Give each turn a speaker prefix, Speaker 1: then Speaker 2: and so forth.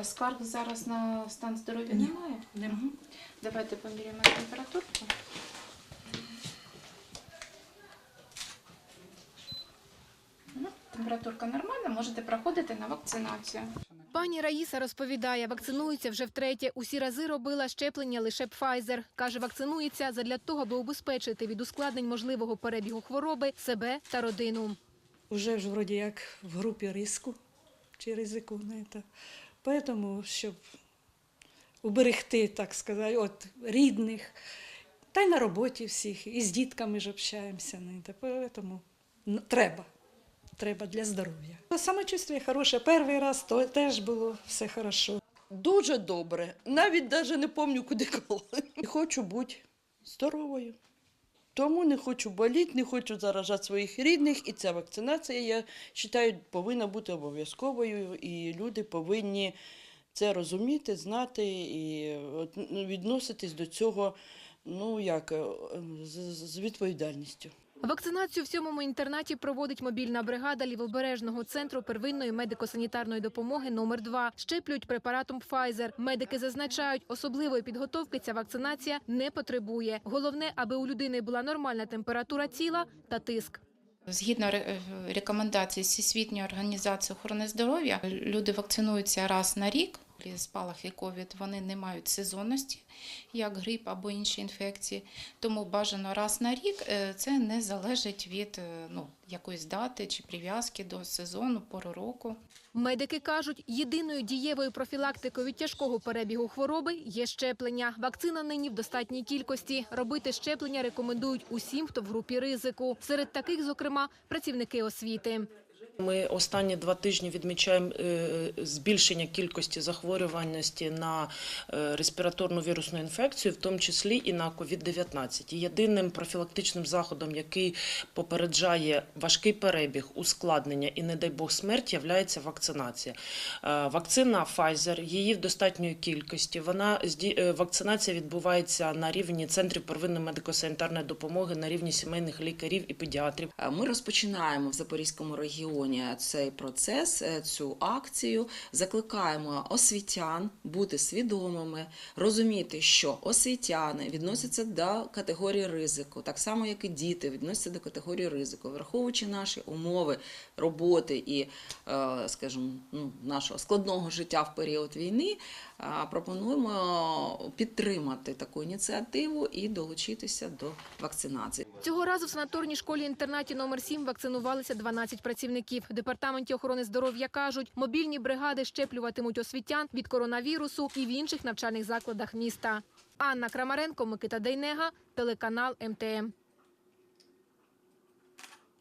Speaker 1: А Скарг зараз на стан здоров'я немає? Мгм. Давайте поміряємо температурку. Ну, Температурка нормальна, можете проходити на вакцинацію.
Speaker 2: Пані Раїса розповідає, вакцинується вже втретє. Усі рази робила щеплення лише Pfizer. Каже, вакцинується задля того, аби убезпечити від ускладнень можливого перебігу хвороби себе та родину.
Speaker 3: Уже ж вроді як в групі риску чи ризику не це. Поэтому, щоб уберегти, так сказати, от рідних, та й на роботі всіх, і з дітками ж общаємося. Те. Поэтому ну, треба. Треба для здоров'я. Самочувствие хороше. Перший раз то теж було все хорошо.
Speaker 4: Дуже добре. Навіть навіть не пам'ятаю, куди коли. Хочу бути здоровою. Тому не хочу боліти, не хочу заражати своїх рідних. І ця вакцинація, я вважаю, повинна бути обов'язковою. І люди повинні це розуміти, знати і ну, відноситись до цього ну, як, е, з, з відповідальністю.
Speaker 2: Вакцинацію в сьомому інтернаті проводить мобільна бригада лівобережного центру первинної медико-санітарної допомоги номер 2 Щеплюють препаратом Pfizer. Медики зазначають, особливої підготовки ця вакцинація не потребує. Головне, аби у людини була нормальна температура тіла та тиск.
Speaker 1: Згідно е, рекомендацій Всесвітньої організації охорони здоров'я, люди вакцинуються раз на рік. Спалахи COVID вони не мають сезонності, як грип або інші інфекції. Тому бажано раз на рік Е, це не залежить від е, ну, якоїсь дати чи прив'язки до сезону, пору року.
Speaker 2: Медики кажуть, єдиною дієвою профілактикою від тяжкого перебігу хвороби є щеплення. Вакцина нині в достатній кількості. Робити щеплення рекомендують усім, хто в групі ризику. Серед таких, зокрема, працівники освіти.
Speaker 5: Ми останні два тижні відмічаємо е, збільшення кількості захворюваності на е, респіраторну вірусну інфекцію, в тому числі і на COVID-19. Єдиним профілактичним заходом, який попереджає важкий перебіг, ускладнення і, не дай Бог, смерть, є вакцинація. Е, Вакцина Pfizer, її в достатньої кількості. Вона е, вакцинація відбувається на рівні центрів первинної медико-санітарної допомоги, на рівні сімейних лікарів і педіатрів.
Speaker 6: Е, Ми розпочинаємо в Запорізькому регіоні цей процес, е, цю акцію. Закликаємо освітян бути свідомими, розуміти, що освітяни відносяться до категорії ризику, так само як і діти відносяться до категорії ризику, враховуючи наші умови роботи і, е, скажімо, ну, нашого складного життя в період війни. е, Пропонуємо підтримати таку ініціативу і долучитися до вакцинації.
Speaker 2: Цього разу в санаторній школі-інтернаті номер 7 вакцинувалися 12 працівників. В департаменті охорони здоров'я кажуть, мобільні бригади щеплюватимуть освітян від коронавірусу і в інших навчальних закладах міста. Анна Крамаренко, Микита Дейнега, телеканал МТМ.